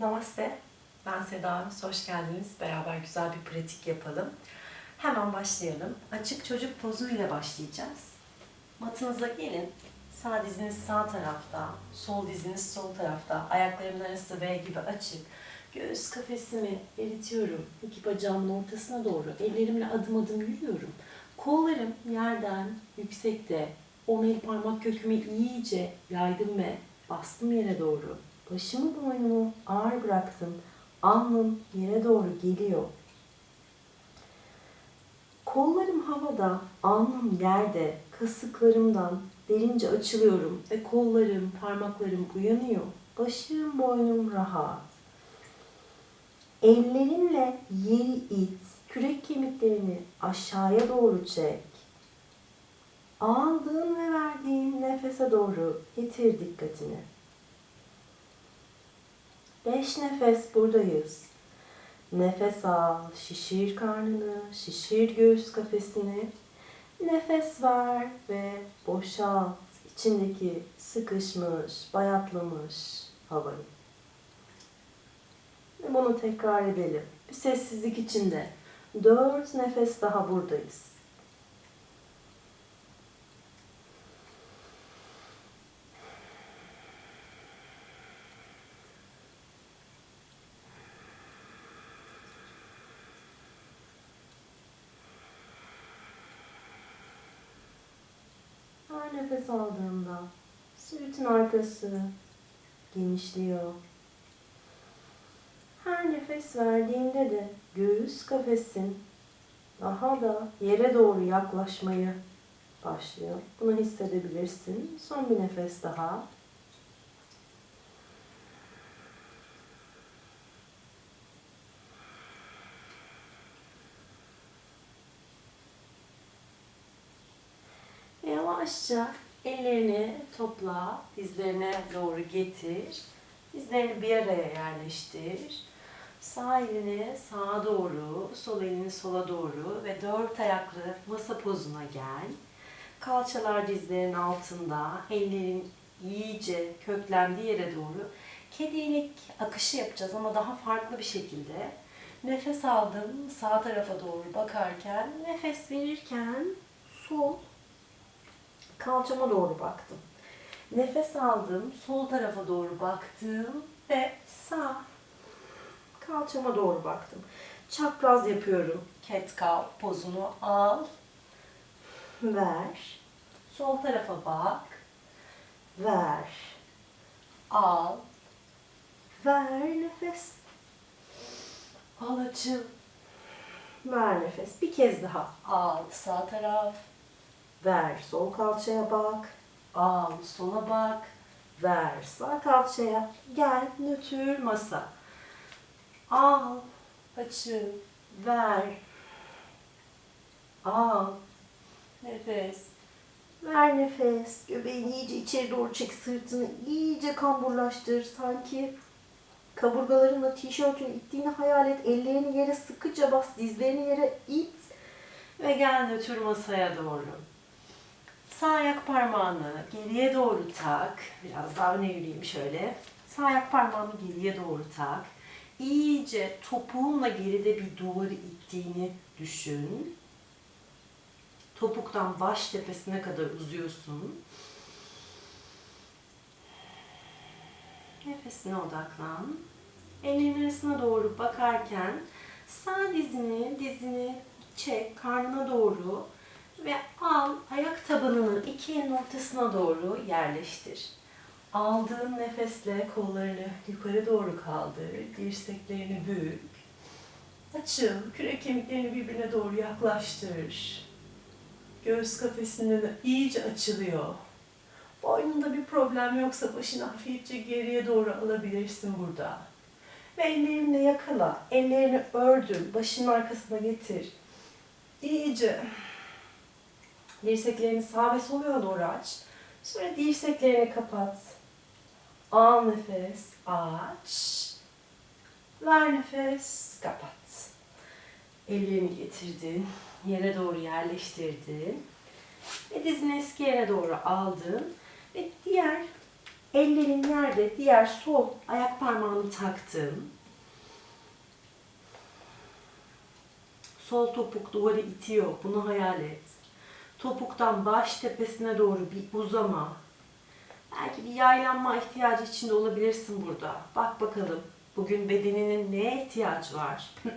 Namaste. Ben Seda. Hoş geldiniz. Beraber güzel bir pratik yapalım. Hemen başlayalım. Açık çocuk pozu ile başlayacağız. Matınıza gelin. Sağ diziniz sağ tarafta, sol diziniz sol tarafta. Ayaklarımın arası V gibi açık. Göğüs kafesimi eritiyorum. İki bacağımın ortasına doğru. Ellerimle adım adım yürüyorum. Kollarım yerden yüksekte. On el parmak kökümü iyice yaydım ve bastım yere doğru. Başımı boynumu ağır bıraktım. Alnım yere doğru geliyor. Kollarım havada, alnım yerde, kasıklarımdan derince açılıyorum ve kollarım, parmaklarım uyanıyor. Başım, boynum rahat. Ellerinle yeri it, kürek kemiklerini aşağıya doğru çek. Aldığın ve verdiğin nefese doğru getir dikkatini. Beş nefes buradayız. Nefes al, şişir karnını, şişir göğüs kafesini. Nefes ver ve boşalt içindeki sıkışmış, bayatlamış havayı. Ve bunu tekrar edelim. Bir sessizlik içinde. Dört nefes daha buradayız. Her nefes aldığında sırtın arkası genişliyor. Her nefes verdiğinde de göğüs kafesin daha da yere doğru yaklaşmayı başlıyor. Bunu hissedebilirsin. Son bir nefes daha. Yavaşça ellerini topla, dizlerine doğru getir. Dizlerini bir araya yerleştir. Sağ elini sağa doğru, sol elini sola doğru ve dört ayaklı masa pozuna gel. Kalçalar dizlerin altında, ellerin iyice köklendiği yere doğru. Kedi inek akışı yapacağız ama daha farklı bir şekilde. Nefes aldım sağ tarafa doğru bakarken, nefes verirken sol kalçama doğru baktım. Nefes aldım, sol tarafa doğru baktım ve sağ kalçama doğru baktım. Çapraz yapıyorum. Cat cow pozunu al, ver. Sol tarafa bak, ver. Al, ver nefes. Al açıl. Ver nefes. Bir kez daha. Al sağ taraf. Ver sol kalçaya bak. Al sola bak. Ver sağ kalçaya. Gel nötr masa. Al açıl. Ver. Al. Nefes. Ver nefes. Göbeğini iyice içeri doğru çek. Sırtını iyice kamburlaştır. Sanki kaburgalarınla tişörtünü ittiğini hayal et. Ellerini yere sıkıca bas. Dizlerini yere it. Ve gel nötr masaya doğru. Sağ ayak parmağını geriye doğru tak. Biraz daha öne yürüyeyim şöyle. Sağ ayak parmağını geriye doğru tak. İyice topuğunla geride bir duvarı ittiğini düşün. Topuktan baş tepesine kadar uzuyorsun. Nefesine odaklan. Ellerin arasına doğru bakarken sağ dizini, dizini çek karnına doğru ve al ayak tabanını iki elin ortasına doğru yerleştir. Aldığın nefesle kollarını yukarı doğru kaldır, dirseklerini bük. Açıl, kürek kemiklerini birbirine doğru yaklaştır. Göğüs kafesinden iyice açılıyor. Boynunda bir problem yoksa başını hafifçe geriye doğru alabilirsin burada. Ve ellerinle yakala, ellerini ördür, başının arkasına getir. İyice Dirseklerini sağ ve sol yana doğru aç. Sonra dirseklerini kapat. Al nefes, aç. Ver nefes, kapat. Ellerini getirdin, yere doğru yerleştirdin. Ve dizini eski yere doğru aldın. Ve diğer Ellerin yerde, diğer sol ayak parmağını taktın. Sol topuk duvarı itiyor. Bunu hayal et. Topuktan baş tepesine doğru bir uzama. Belki bir yaylanma ihtiyacı içinde olabilirsin burada. Bak bakalım bugün bedeninin neye ihtiyacı var?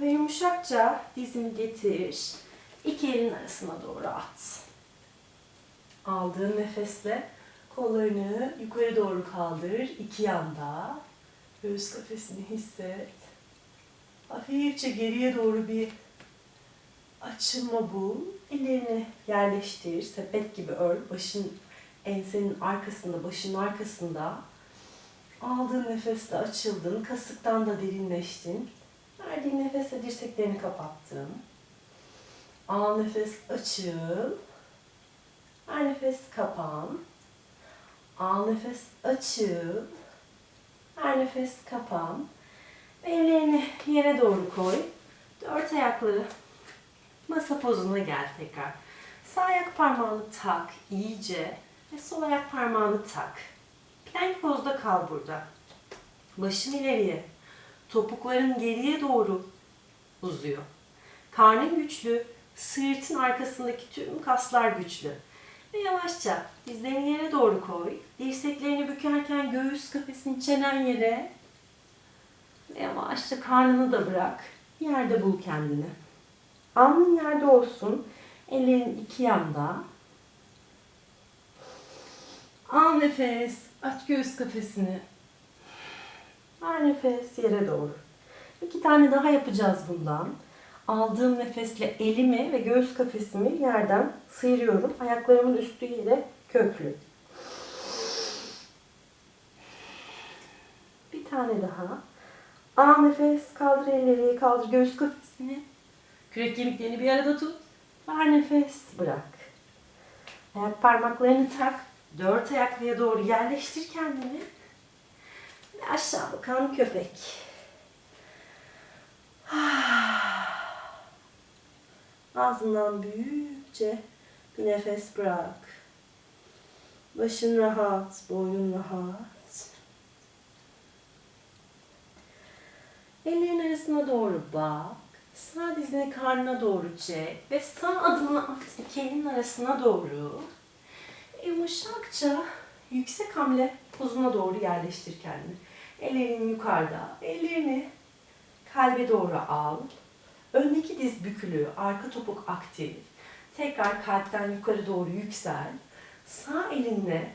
Ve yumuşakça dizini getir. İki elin arasına doğru at. Aldığın nefesle kollarını yukarı doğru kaldır. iki yanda. Göğüs kafesini hisset. Hafifçe geriye doğru bir açılma bul. Ellerini yerleştir. Sepet gibi ör. Başın ensenin arkasında, başın arkasında. Aldığın nefesle açıldın. Kasıktan da derinleştin. Verdiğin nefesle dirseklerini kapattın. Al nefes açıl. Ver nefes kapan. Al nefes açıl. Ver nefes kapan. Ellerini yere doğru koy. Dört ayakları masa pozuna gel tekrar. Sağ ayak parmağını tak iyice ve sol ayak parmağını tak. Plank pozda kal burada. Başın ileriye, topukların geriye doğru uzuyor. Karnın güçlü, sırtın arkasındaki tüm kaslar güçlü. Ve yavaşça dizlerini yere doğru koy. Dirseklerini bükerken göğüs kafesini çenen yere. Ve yavaşça karnını da bırak. Yerde bul kendini. Alnın yerde olsun. Ellerin iki yanda. Al nefes. Aç göğüs kafesini. Ver nefes yere doğru. İki tane daha yapacağız bundan. Aldığım nefesle elimi ve göğüs kafesimi yerden sıyırıyorum. Ayaklarımın üstü yere köklü. Bir tane daha. Al nefes, kaldır elleri, kaldır göğüs kafesini. Kürek kemiklerini bir arada tut. Ver nefes, bırak. Ayak parmaklarını tak. Dört ayaklıya doğru yerleştir kendini. Ve aşağı bakan köpek. Ağzından büyükçe bir nefes bırak. Başın rahat, boynun rahat. Ellerin arasına doğru bak. Sağ dizini karnına doğru çek ve sağ adımını at iki elin arasına doğru. Yumuşakça yüksek hamle pozuna doğru yerleştir kendini. Ellerin yukarıda. Ellerini kalbe doğru al. Öndeki diz bükülü, arka topuk aktif. Tekrar kalpten yukarı doğru yüksel. Sağ elinle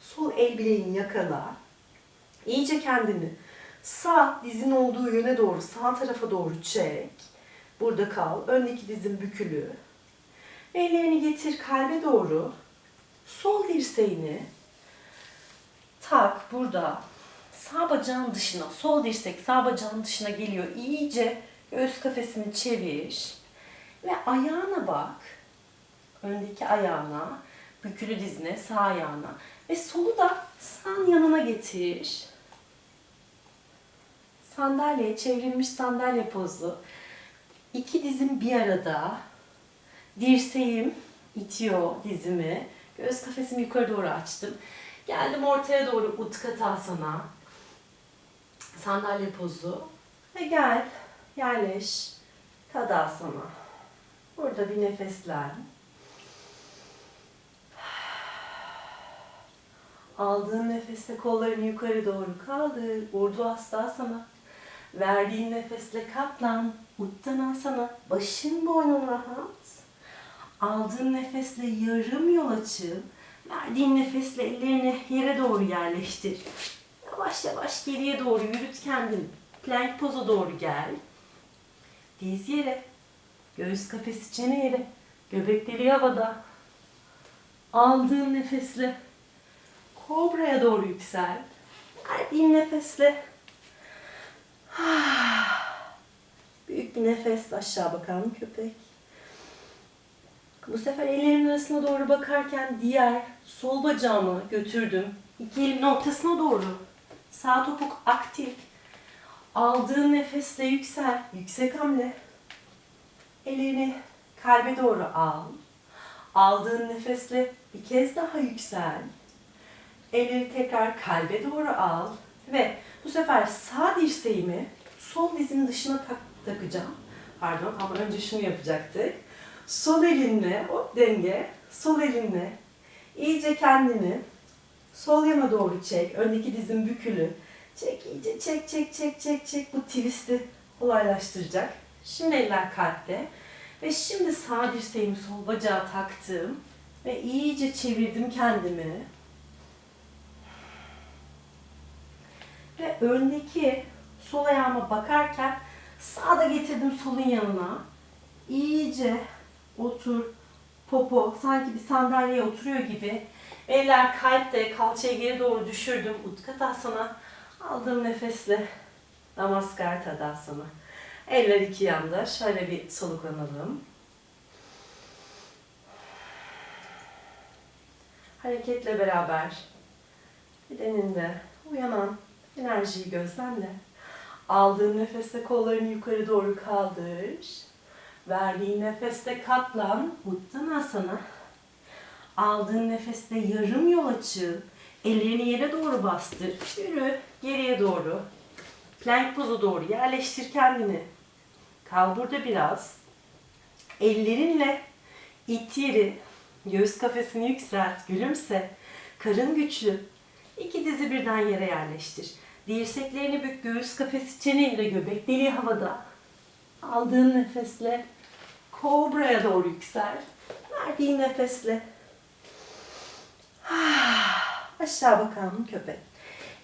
sol el bileğini yakala. İyice kendini sağ dizin olduğu yöne doğru, sağ tarafa doğru çek. Burada kal. Öndeki dizin bükülü. Ellerini getir kalbe doğru. Sol dirseğini tak burada. Sağ bacağın dışına, sol dirsek sağ bacağın dışına geliyor. İyice göğüs kafesini çevir. Ve ayağına bak. Öndeki ayağına, bükülü dizine, sağ ayağına. Ve solu da sağ yanına getir. Sandalye, çevrilmiş sandalye pozu. İki dizim bir arada. Dirseğim itiyor dizimi. Göğüs kafesimi yukarı doğru açtım. Geldim ortaya doğru Utkatasana. Sandalye pozu. Ve gel, yerleş. Tadasana. Burada bir nefeslen. Aldığın nefesle kollarını yukarı doğru kaldır. Urdu Hastasana. Verdiğin nefesle katlan. Uttanasana. Başın boynun rahat. Aldığın nefesle yarım yol açıl. Verdiğin nefesle ellerini yere doğru yerleştir. Yavaş yavaş geriye doğru yürüt kendini. Plank poza doğru gel. Diz yere. Göğüs kafesi çene yere. Göbek deliği havada. Aldığın nefesle kobraya doğru yüksel. Verdiğin nefesle büyük bir nefes aşağı bakan köpek. Bu sefer ellerimin arasına doğru bakarken diğer sol bacağımı götürdüm. İki elimin ortasına doğru. Sağ topuk aktif. Aldığın nefesle yüksel. Yüksek hamle. Ellerini kalbe doğru al. Aldığın nefesle bir kez daha yüksel. Elleri tekrar kalbe doğru al. Ve bu sefer sağ dirseğimi sol dizin dışına tak takacağım. Pardon ama önce şunu yapacaktık. Sol elinle, o denge, sol elinle iyice kendini sol yana doğru çek. Öndeki dizin bükülü. Çek iyice çek çek çek çek çek. Bu twist'i kolaylaştıracak. Şimdi eller kalpte. Ve şimdi sağ dirseğimi sol bacağa taktım. Ve iyice çevirdim kendimi. Ve öndeki sol ayağıma bakarken sağda getirdim solun yanına. İyice otur, popo sanki bir sandalyeye oturuyor gibi. Eller kalpte, kalçayı geri doğru düşürdüm. Utkatasana. Aldığım nefesle Namaskar Tadasana. Eller iki yanda. Şöyle bir soluklanalım. Hareketle beraber bedeninde uyanan enerjiyi gözlemle. Aldığın nefeste kollarını yukarı doğru kaldır. Verdiğin nefeste katlan. Uttanasana. Aldığın nefeste yarım yol açıl. Ellerini yere doğru bastır. Yürü geriye doğru. Plank pozu doğru yerleştir kendini. Kal burada biraz. Ellerinle it yeri. Göğüs kafesini yükselt. Gülümse. Karın güçlü. İki dizi birden yere yerleştir. Dirseklerini bük. Göğüs kafesi çeneyle göbek deliği havada. Aldığın nefesle kobraya doğru yüksel. Verdiğin nefesle aşağı bakan köpek.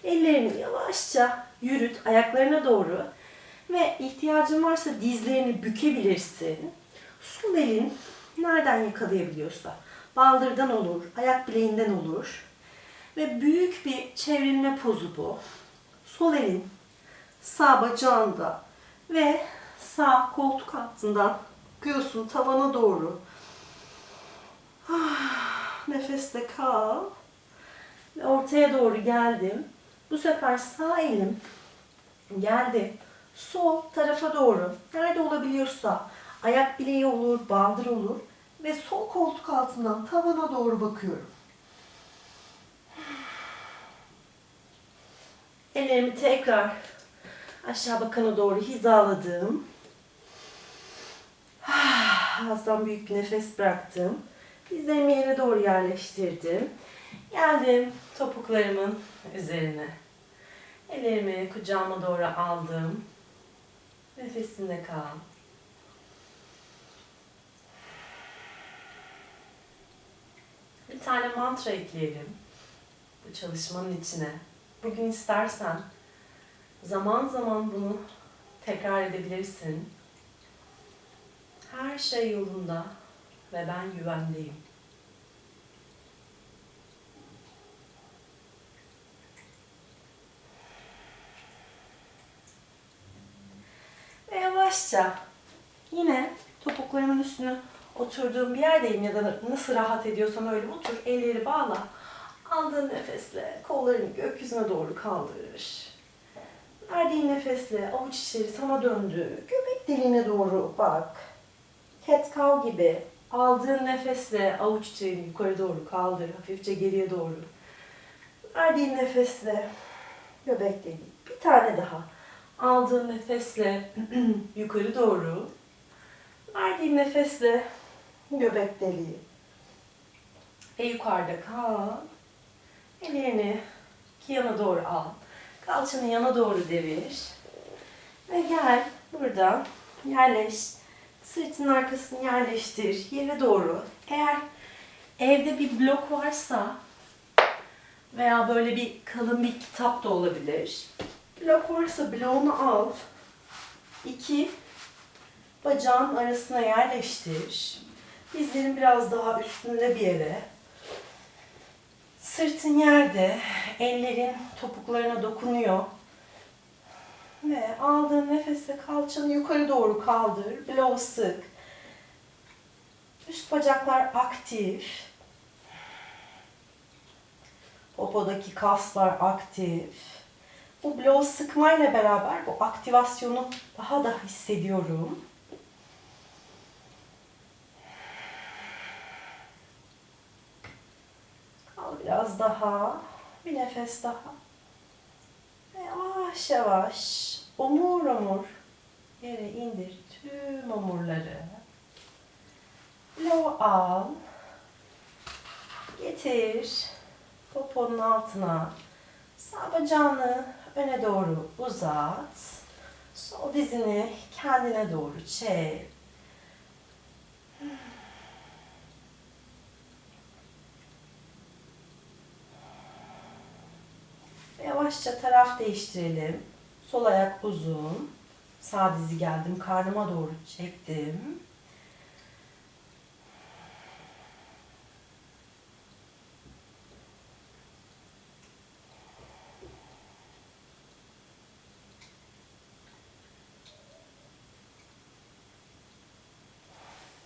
Ellerini yavaşça yürüt ayaklarına doğru ve ihtiyacın varsa dizlerini bükebilirsin. Sol elin nereden yakalayabiliyorsa baldırdan olur, ayak bileğinden olur. Ve büyük bir çevrilme pozu bu. Sol elin sağ bacağında ve sağ koltuk altından bakıyorsun tavana doğru. Ah, nefeste kal. Ve ortaya doğru geldim. Bu sefer sağ elim geldi. Sol tarafa doğru. Nerede olabiliyorsa ayak bileği olur, baldır olur. Ve sol koltuk altından tavana doğru bakıyorum. Ellerimi tekrar aşağı bakana doğru hizaladım. Ağızdan büyük bir nefes bıraktım. Dizlerimi yere doğru yerleştirdim. Geldim topuklarımın üzerine. Ellerimi kucağıma doğru aldım. Nefesinde kal. Bir tane mantra ekleyelim bu çalışmanın içine. Bugün istersen zaman zaman bunu tekrar edebilirsin. Her şey yolunda ve ben güvendeyim. Ve yavaşça yine topuklarımın üstüne oturduğum bir yerdeyim ya da nasıl rahat ediyorsam öyle otur. Elleri bağla. Aldığın nefesle kollarını gökyüzüne doğru kaldır. Verdiğin nefesle avuç içleri sana döndü. Göbek deliğine doğru bak. Cat cow gibi. Aldığın nefesle avuç içlerini yukarı doğru kaldır. Hafifçe geriye doğru. Verdiğin nefesle göbek deliği. Bir tane daha. Aldığın nefesle yukarı doğru. Verdiğin nefesle göbek deliği. Ve yukarıda kal. Ellerini yana doğru al. Kalçanı yana doğru devir. Ve gel burada yerleş. Sırtın arkasını yerleştir. Yere doğru. Eğer evde bir blok varsa veya böyle bir kalın bir kitap da olabilir. Blok varsa bloğunu al. İki bacağın arasına yerleştir. Dizlerin biraz daha üstünde bir yere. Sırtın yerde, ellerin topuklarına dokunuyor. Ve aldığın nefesle kalçanı yukarı doğru kaldır. Bloğu sık. Üst bacaklar aktif. Popodaki kaslar aktif. Bu bloğu sıkmayla beraber bu aktivasyonu daha da hissediyorum. Biraz daha. Bir nefes daha. Ve yavaş yavaş omur omur yere indir tüm omurları. Blow al. Getir. Poponun altına. Sağ bacağını öne doğru uzat. Sol dizini kendine doğru çek. Yavaşça taraf değiştirelim. Sol ayak uzun. Sağ dizi geldim. Karnıma doğru çektim.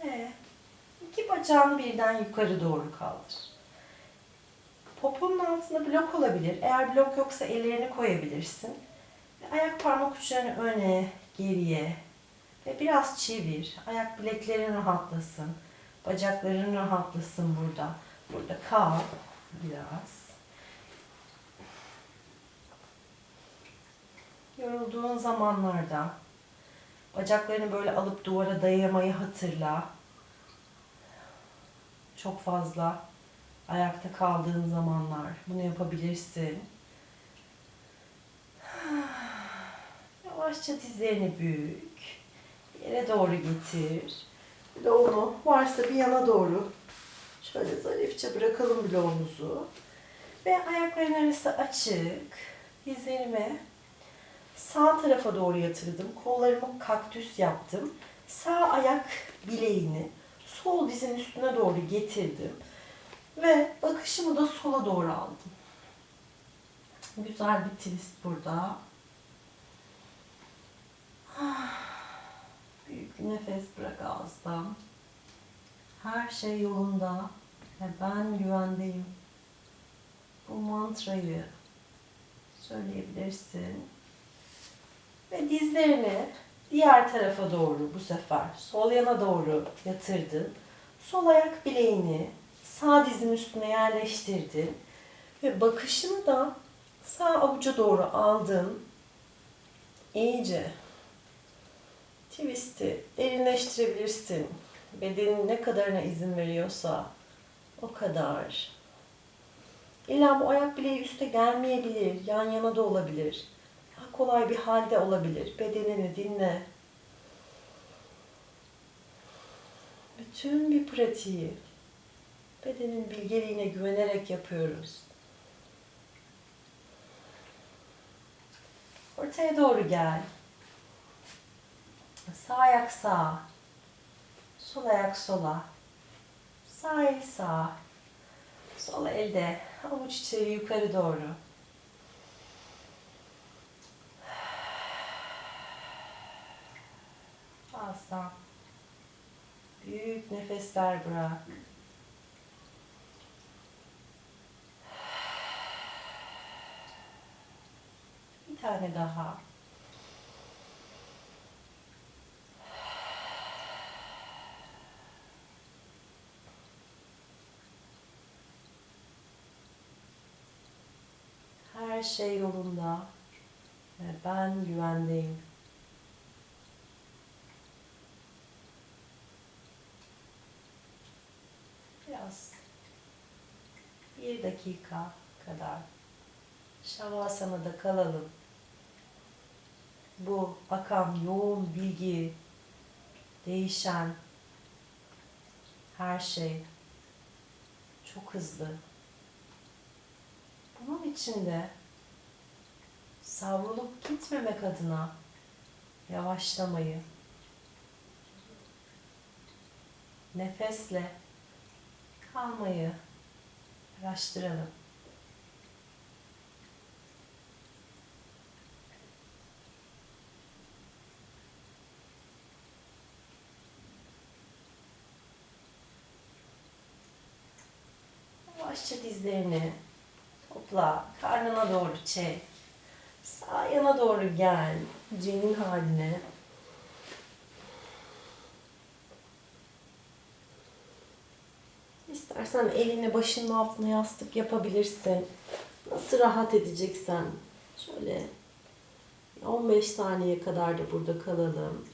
Ve iki bacağını birden yukarı doğru kaldır. Altında blok olabilir. Eğer blok yoksa ellerini koyabilirsin. Ayak parmak uçlarını öne, geriye ve biraz çevir. Ayak bileklerin rahatlasın. Bacakların rahatlasın burada. Burada kal biraz. Yorulduğun zamanlarda bacaklarını böyle alıp duvara dayamayı hatırla. Çok fazla ayakta kaldığın zamanlar bunu yapabilirsin. Yavaşça dizlerini bük. Yere doğru getir. Bloğunu varsa bir yana doğru şöyle zarifçe bırakalım bloğumuzu. Ve ayakların arası açık. Dizlerimi sağ tarafa doğru yatırdım. Kollarımı kaktüs yaptım. Sağ ayak bileğini sol dizin üstüne doğru getirdim. Ve bakışımı da sola doğru aldım. Güzel bir twist burada. Büyük bir nefes bırak ağızdan. Her şey yolunda ve ben güvendeyim. Bu mantrayı söyleyebilirsin. Ve dizlerini diğer tarafa doğru bu sefer sol yana doğru yatırdın. Sol ayak bileğini sağ dizin üstüne yerleştirdin. Ve bakışını da sağ avuca doğru aldın. İyice twist'i derinleştirebilirsin. Bedenin ne kadarına izin veriyorsa o kadar. İlla bu ayak bileği üste gelmeyebilir, yan yana da olabilir. Daha kolay bir halde olabilir. Bedenini dinle. Bütün bir pratiği bedenin bilgeliğine güvenerek yapıyoruz. Ortaya doğru gel. Sağ ayak sağ. Sol ayak sola. Sağ el sağ. Sol elde avuç içeri yukarı doğru. Ağızdan büyük nefesler bırak. Bir tane daha. Her şey yolunda ve ben güvendeyim. Biraz bir dakika kadar şavasanada kalalım. Bu akan yoğun bilgi, değişen her şey çok hızlı. Bunun içinde savrulup gitmemek adına yavaşlamayı, nefesle kalmayı araştıralım. Yavaşça dizlerini topla, karnına doğru çek. Sağ yana doğru gel, cenin haline. İstersen elini başının altına yastık yapabilirsin. Nasıl rahat edeceksen. Şöyle 15 saniye kadar da burada kalalım.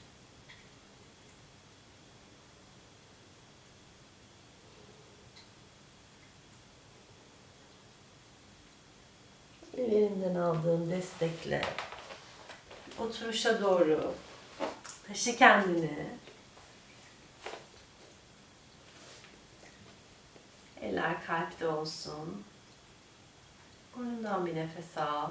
Ellerinden aldığın destekle oturuşa doğru taşı kendini. Eller kalpte olsun. Burnundan bir nefes al.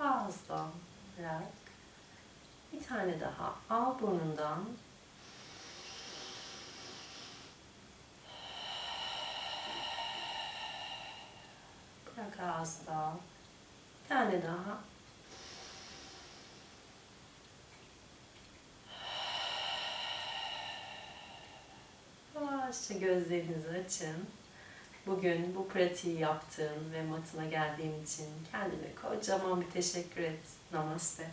Ağızdan bırak. Bir tane daha al burnundan. Bırak ağızdan. Bir tane daha. Yavaşça gözlerinizi açın. Bugün bu pratiği yaptığın ve matına geldiğin için kendine kocaman bir teşekkür et. Namaste.